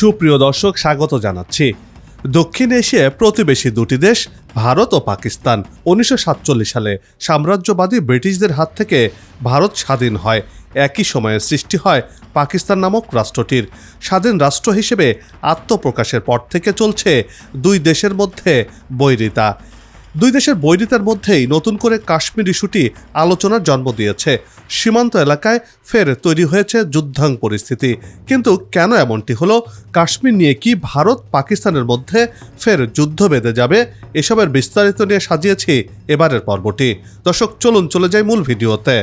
সুপ্রিয় দর্শক, স্বাগত জানাচ্ছি। দক্ষিণ এশিয়ায় প্রতিবেশী দুটি দেশ, ভারত ও পাকিস্তান, উনিশশো সাতচল্লিশ সালে সাম্রাজ্যবাদী ব্রিটিশদের হাত থেকে ভারত স্বাধীন হয়। একই সময়ে সৃষ্টি হয় পাকিস্তান নামক রাষ্ট্রটির। স্বাধীন রাষ্ট্র হিসেবে আত্মপ্রকাশের পর থেকে চলছে দুই দেশের মধ্যে বৈরিতা। দুই দেশের বৈরিতার মধ্যেই নতুন করে কাশ্মীর ইস্যুটি আলোচনার জন্ম দিয়েছে। সীমান্ত এলাকায় ফের তৈরি হয়েছে যুদ্ধাং পরিস্থিতি। কিন্তু কেন এমনটি হলো? কাশ্মীর নিয়ে কি ভারত পাকিস্তানের মধ্যে ফের যুদ্ধ বেঁধে যাবে? এসবের বিস্তারিত নিয়ে সাজিয়েছি এবারের পর্বটি। দর্শক, চলুন চলে যাই মূল ভিডিওতে।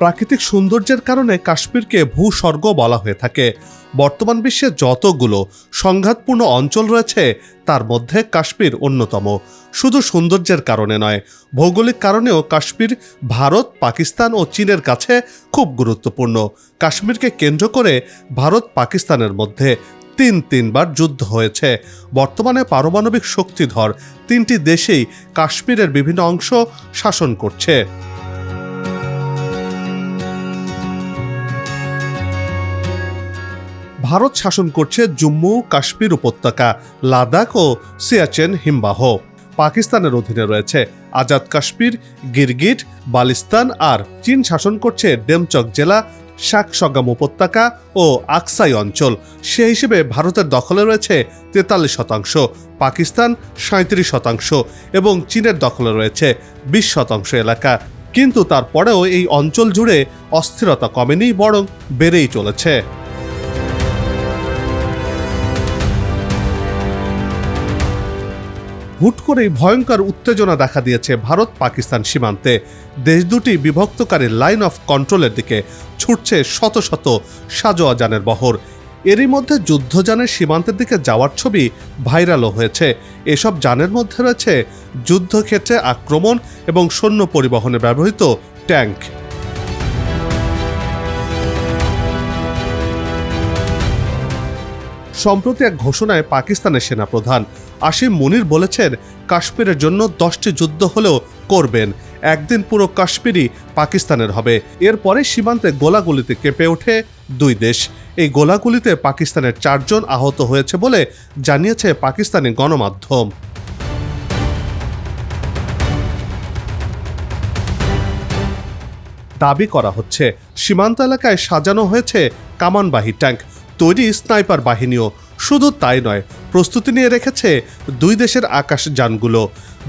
প্রাকৃতিক সৌন্দর্যের কারণে কাশ্মীরকে ভূস্বর্গ বলা হয়ে থাকে। বর্তমান বিশ্বে যতগুলো সংঘাতপূর্ণ অঞ্চল রয়েছে, তার মধ্যে কাশ্মীর অন্যতম। শুধু সৌন্দর্যের কারণে নয়, ভৌগোলিক কারণেও কাশ্মীর, ভারত, পাকিস্তান ও চীনের কাছে খুব গুরুত্বপূর্ণ। কাশ্মীরকে কেন্দ্র করে ভারত, পাকিস্তানের মধ্যে তিন তিনবার যুদ্ধ হয়েছে। বর্তমানে পারমাণবিক শক্তিধর তিনটি দেশেই কাশ্মীরের বিভিন্ন অংশ শাসন করছে। ভারত শাসন করছে জম্মু কাশ্মীর উপত্যকা, লাদাখ ও সিয়াচেন হিমবাহ। পাকিস্তানের অধীনে রয়েছে আজাদ কাশ্মীর, গিরগিট, বালিস্তান আর চীন শাসন করছে ডেমচক জেলা শাকসগাম উপত্যকা ও আকসাই অঞ্চল। সে হিসেবে ভারতের দখলে রয়েছে তেতাল্লিশ শতাংশ, পাকিস্তান সাঁত্রিশ শতাংশ এবং চীনের দখলে রয়েছে বিশ শতাংশ এলাকা। কিন্তু তারপরেও এই অঞ্চল জুড়ে অস্থিরতা কমেনি, বরং বেড়েই চলেছে। হুট করেই ভয়ঙ্কর উত্তেজনা দেখা দিয়েছে ভারত পাকিস্তান সীমান্তে। দেশ দুটি বিভক্তকারী লাইন অফ কন্ট্রোলের দিকে ছুটছে শত শত সাজোয়া যানের বহর। এরই মধ্যে যুদ্ধযানের সীমান্তের দিকে যাওয়ার ছবি ভাইরালও হয়েছে। এসব যানের মধ্যে রয়েছে যুদ্ধক্ষেত্রে আক্রমণ এবং সৈন্য পরিবহনে ব্যবহৃত ট্যাঙ্ক। সম্প্রতি এক ঘোষণায় পাকিস্তানের সেনাপ্রধান আসিম মনির বলেছেন, কাশ্মীরের জন্য দশটি যুদ্ধ হলেও করবেন, একদিন পুরো কাশ্মীরই পাকিস্তানের হবে। এরপরে সীমান্তে গোলাগুলিতে কেঁপে ওঠে দুই দেশ। এই গোলাগুলিতে পাকিস্তানের চারজন আহত হয়েছে বলে জানিয়েছে পাকিস্তানি গণমাধ্যম। দাবি করা হচ্ছে, সীমান্ত এলাকায় সাজানো হয়েছে কামানবাহী ট্যাঙ্ক। তৈরি স্নাইপার বাহিনীও শুধু তাই নয়, প্রস্তুতি নিয়ে রেখেছে দুই দেশের আকাশ যানগুলো।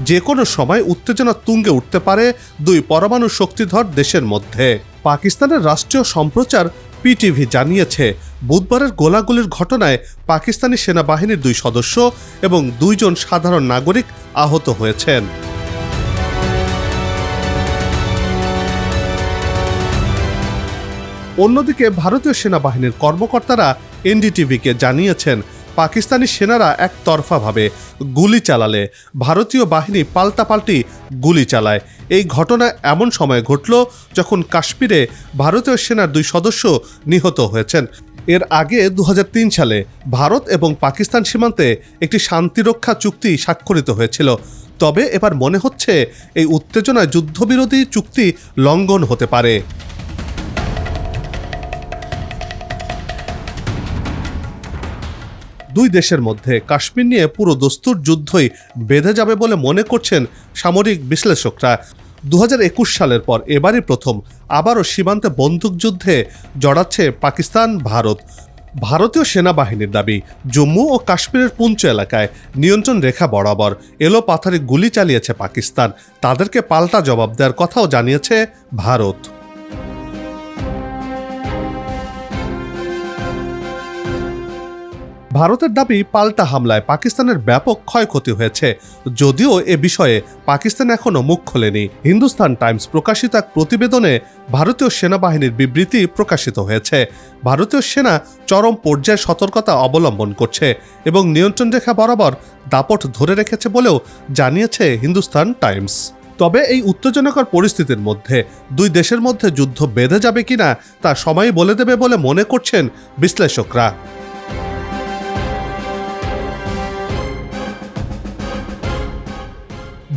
যে কোনো সময় উত্তেজনা তুঙ্গে উঠতে পারে দুই পরমাণু শক্তিধর দেশের মধ্যে। পাকিস্তানের রাষ্ট্রীয় সম্প্রচার পিটিভি জানিয়েছে, বুধবারের গোলাগুলির ঘটনায় পাকিস্তানি সেনাবাহিনীর দুই সদস্য এবং দুইজন সাধারণ নাগরিক আহত হয়েছেন। অন্যদিকে ভারতীয় সেনাবাহিনীর কর্মকর্তারা এনডিটিভিকে জানিয়েছেন, পাকিস্তানি সেনারা একতরফাভাবে গুলি চালালে, ভারতীয় বাহিনী পাল্টাপাল্টি গুলি চালায়। এই ঘটনা এমন সময় ঘটল যখন কাশ্মীরে ভারতীয় সেনার দুই সদস্য নিহত হয়েছেন। এর আগে দু হাজার তিন সালে ভারত এবং পাকিস্তান সীমান্তে একটি শান্তিরক্ষা চুক্তি স্বাক্ষরিত হয়েছিল। তবে এবার মনে হচ্ছে এই উত্তেজনায় যুদ্ধবিরোধী চুক্তি লঙ্ঘন হতে পারে। দুই দেশের মধ্যে কাশ্মীর নিয়ে পুরো দস্তুর যুদ্ধই বেঁধে যাবে বলে মনে করছেন সামরিক বিশ্লেষকরা। দু হাজার একুশ সালের পর এবারই প্রথম আবারও সীমান্তে বন্দুকযুদ্ধে জড়াচ্ছে পাকিস্তান, ভারত। ভারতীয় সেনাবাহিনীর দাবি, জম্মু ও কাশ্মীরের পুঞ্চ এলাকায় নিয়ন্ত্রণ রেখা বরাবর এলো পাথারে গুলি চালিয়েছে পাকিস্তান। তাদেরকে পাল্টা জবাব দেওয়ার কথাও জানিয়েছে ভারত। ভারতের দাবি পাল্টা হামলায় পাকিস্তানের ব্যাপক ক্ষয়ক্ষতি হয়েছে। যদিও এ বিষয়ে পাকিস্তান এখনও মুখ খোলেনি। হিন্দুস্তান টাইমস প্রকাশিত এক প্রতিবেদনে ভারতীয় সেনাবাহিনীর বিবৃতি প্রকাশিত হয়েছে। ভারতীয় সেনা চরম পর্যায়ে সতর্কতা অবলম্বন করছে এবং নিয়ন্ত্রণ রেখা বরাবর দাপট ধরে রেখেছে বলেও জানিয়েছে হিন্দুস্তান টাইমস। তবে এই উত্তেজনাকর পরিস্থিতির মধ্যে দুই দেশের মধ্যে যুদ্ধ বেঁধে যাবে কিনা তা সময় বলে দেবে বলে মনে করছেন বিশ্লেষকরা।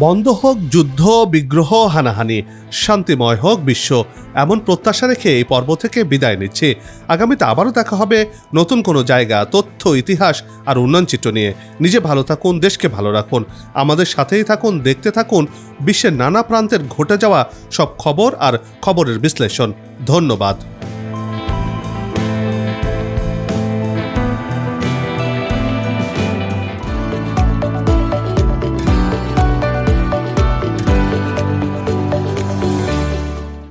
বন্ধ হোক, যুদ্ধ, বিগ্রহ, হানাহানি, শান্তিময় হোক বিশ্ব, এমন প্রত্যাশা রেখে এই পর্ব থেকে বিদায় নিচ্ছি। আগামীতে আবারও দেখা হবে নতুন কোনো জায়গা, তথ্য, ইতিহাস আর উন্নয়ন চিত্র নিয়ে। নিজে ভালো থাকুন, দেশকে ভালো রাখুন। আমাদের সাথেই থাকুন, দেখতে থাকুন। বিশ্বের নানা প্রান্তের ঘটে যাওয়া সব খবর আর খবরের বিশ্লেষণ। ধন্যবাদ।